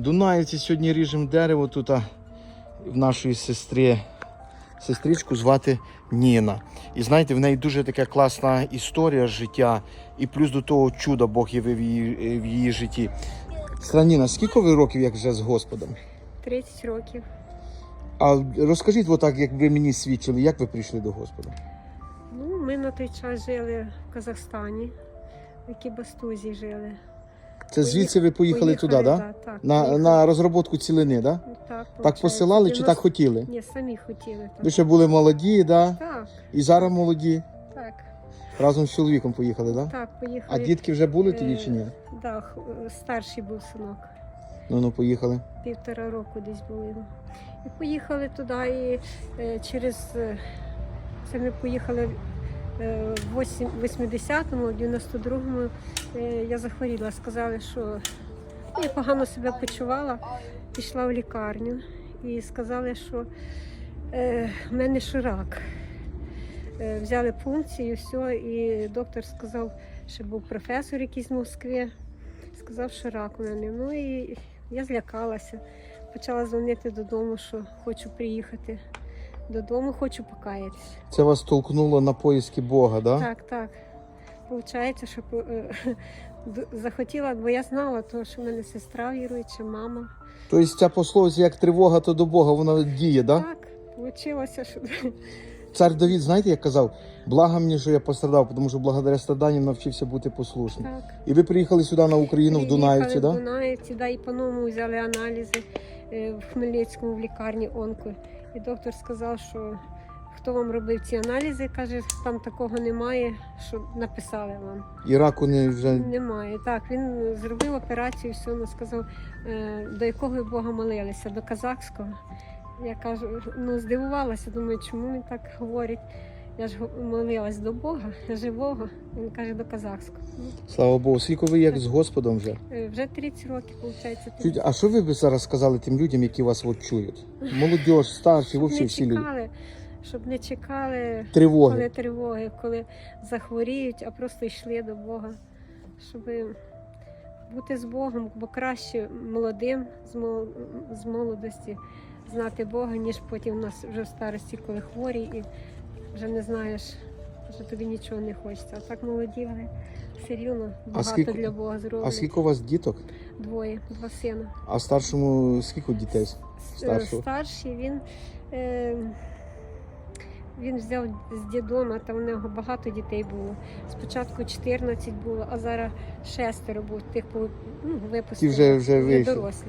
Дунаївці сьогодні ріжемо дерево тут в нашої сестри. Сестричку звати Ніна. І знаєте, в неї дуже така класна історія життя, і плюс до того чуда Бог явив в її, в її житті. Сестра Ніна, скільки ви років як вже з Господом? 30 років. А розкажіть, отак, як ви мені свідчили, як ви прийшли до Господа? Ну, ми на той час жили в Казахстані, в Кібастузі жили. Це звідси ви поїхали, туди, так? Да? да, так? На, поїхали. на розробку цілини, да? Так, Так получається. посилали чи так хотіли? Ні, самі хотіли. Ви ще були молоді, да? так, і зараз молоді. так, Разом з чоловіком поїхали, да? так, поїхали. А дітки вже були тоді чи ні? Да, х- старший був синок. Ну ну поїхали. півтора року десь були. І поїхали туди, і е, через е, це ми поїхали е, в восім- 80-му, 92-му е, я захворіла. Сказали, що я погано себе почувала, пішла в лікарню і сказали, що е, в мене ще рак. Е, Взяли пункцію, все, і доктор сказав, що був професор якийсь в Москві, сказав, що рак у мене. Ну і я злякалася. Почала дзвонити додому, що хочу приїхати додому, хочу покаятися. Це вас толкнуло на поиски Бога, да? Так, так. Получається, що е, захотіла, бо я знала, то, що в мене сестра віруюча, мама. Тобто ця пословиця, як тривога, то до Бога, вона діє, да? Так, вийшло, що Цар Давід, знаєте, як казав, благо мені, що я пострадав, тому що благодаря страданням навчився бути послушним. так. І ви приїхали сюди на Україну, в Дунаївці, Приїхали да? в Дунаївці, да, і по-новому взяли аналізи в Хмельницькому в лікарні онко. І доктор сказав, що хто вам робив ці аналізи, каже, там такого немає, що написали вам. І раку не вже. Немає. Так, він зробив операцію, все, ну, сказав, е, до якого ви Бога молилися, до казахського. Я кажу, ну здивувалася, думаю, чому він так говорить. Я ж молилась до Бога, живого. Він каже, до казахського. Слава Богу, скільки ви як з Господом вже? Е, Вже 30 років, виходить. А що ви б зараз сказали тим людям, які вас от чують? Молодь, старші, не всі люди. щоб не чекали, коли Тривоги. тривоги, коли захворіють, а просто йшли до Бога, щоб бути з Богом, бо краще молодим з молодості знати Бога, ніж потім у нас вже в старості, коли хворі, і вже не знаєш, що тобі нічого не хочеться. А так молоді вони все рівно багато скільки- для Бога А скільки у вас діток? Двоє, два сина. А старшому скільки дітей? Старшого? Старший він, е, він взяв з дідома, там в нього багато дітей було. Спочатку 14 було, а зараз шестеро було тих по- ну, випустили. вже- вже Вже вийшли. дорослі.